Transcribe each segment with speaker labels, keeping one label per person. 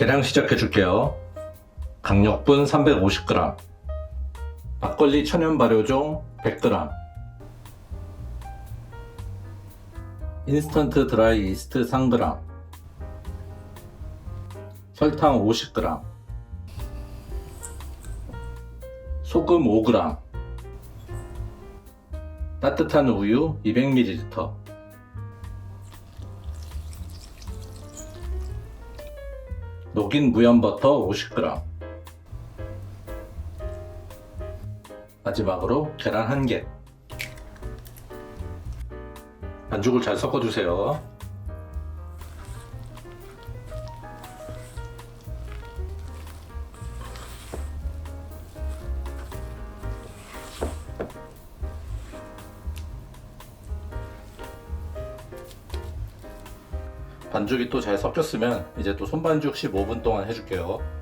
Speaker 1: 계량 시작해 줄게요. 강력분 350g, 막걸리 천연 발효종 100g, 인스턴트 드라이 이스트 3g, 설탕 50g, 소금 5g, 따뜻한 우유 200ml, 녹인 무염버터 50g, 마지막으로 계란 1개. 반죽을 잘 섞어주세요. 반죽이 또 잘 섞였으면 이제 또 손반죽 15분 동안 해줄게요.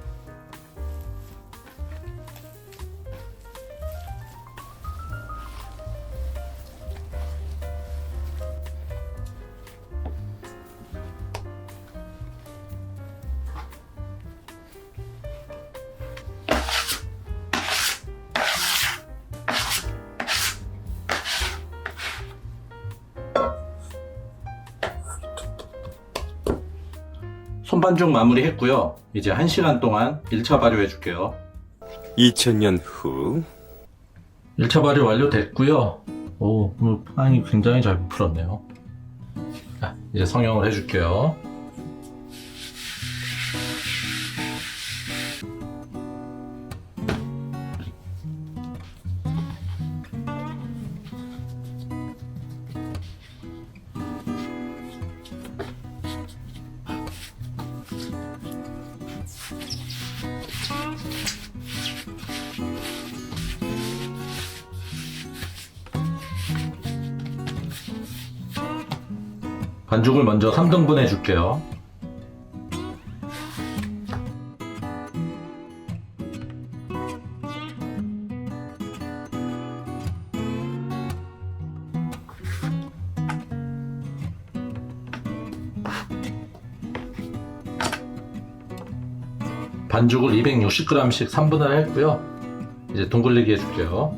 Speaker 1: 손반죽 마무리 했고요. 이제 1시간 동안 1차 발효해 줄게요.
Speaker 2: 2000년 후
Speaker 1: 1차 발효 완료됐고요. 오, 파랑이 굉장히 잘 풀었네요. 자, 이제 성형을 해줄게요. 반죽을 먼저 3등분 해줄게요. 반죽을 260g씩 3분할 했고요. 이제 동글리기 해줄게요.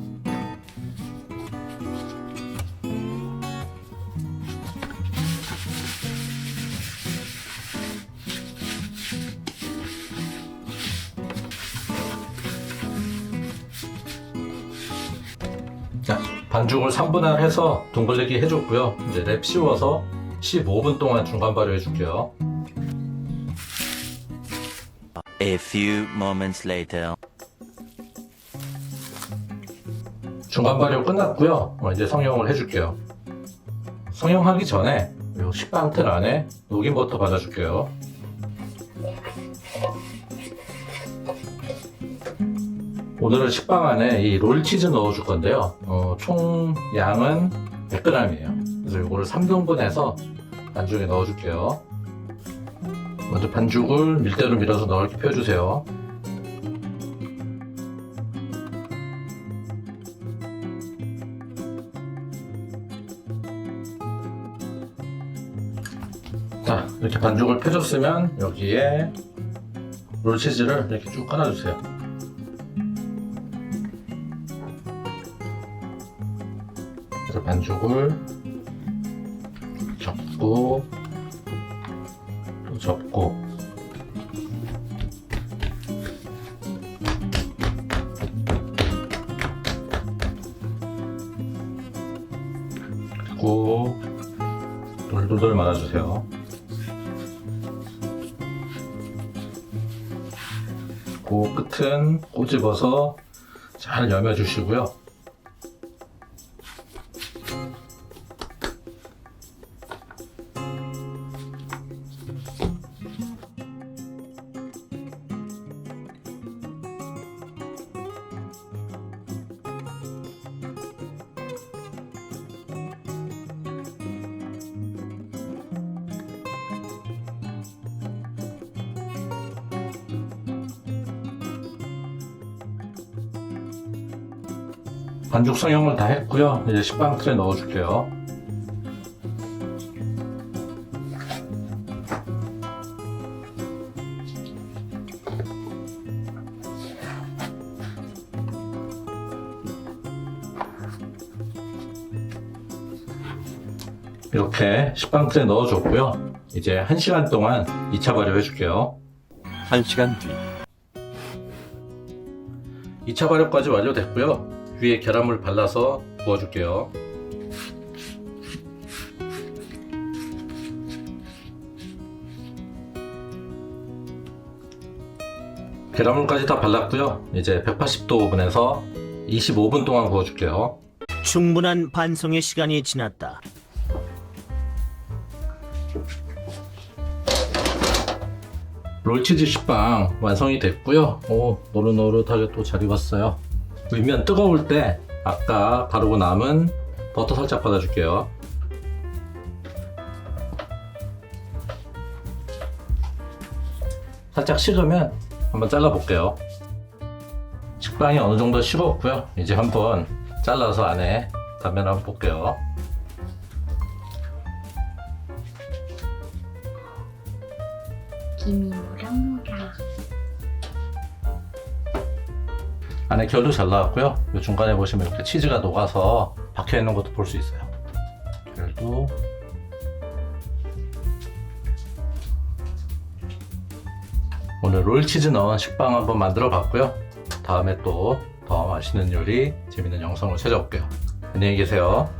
Speaker 1: 자, 반죽을 3분할 해서 동글리기 해줬고요. 이제 랩 씌워서 15분 동안 중간 발효 해줄게요.
Speaker 3: A few moments later.
Speaker 1: 중간 발효 끝났고요. 어, 이제 성형을 해줄게요. 성형하기 전에 이 식빵 틀 안에 녹인 버터 발라줄게요. 오늘은 식빵 안에 이 롤치즈 넣어줄 건데요. 어, 총 양은 100g이에요. 그래서 이거를 3등분해서 반죽에 넣어줄게요. 먼저 반죽을 밀대로 밀어서 넓게 펴주세요. 자, 이렇게 반죽을 펴줬으면 여기에 롤치즈를 이렇게 쭉 깔아주세요. 그래서 반죽을 접고 또 접고 그리고 돌돌돌 말아주세요. 그 끝은 꼬집어서 잘 여며주시고요. 반죽 성형을 다 했고요. 이제 식빵 틀에 넣어줄게요. 이렇게 식빵 틀에 넣어줬고요. 이제 1시간 동안 2차 발효해 줄게요.
Speaker 2: 1시간 뒤.
Speaker 1: 2차 발효까지 완료됐고요. 위에 계란물 발라서 부어줄게요. 계란물까지 다 발랐고요. 이제 180도 오븐에서 25분 동안 구워줄게요.
Speaker 4: 충분한 반송의 시간이 지났다.
Speaker 1: 롤치즈 식빵 완성이 됐고요. 오, 노릇노릇하게 또 잘 익었어요. 윗면 뜨거울 때 아까 바르고 남은 버터 살짝 받아줄게요. 살짝 식으면 한번 잘라볼게요. 식빵이 어느 정도 식었고요. 이제 한번 잘라서 안에 단면 한번 볼게요.
Speaker 5: 김이 모락모락
Speaker 1: 안에 결도 잘 나왔고요. 이 중간에 보시면 이렇게 치즈가 녹아서 박혀 있는 것도 볼 수 있어요. 결도 오늘 롤치즈 넣은 식빵 한번 만들어 봤고요. 다음에 또 더 맛있는 요리, 재밌는 영상으로 찾아올게요. 안녕히 계세요.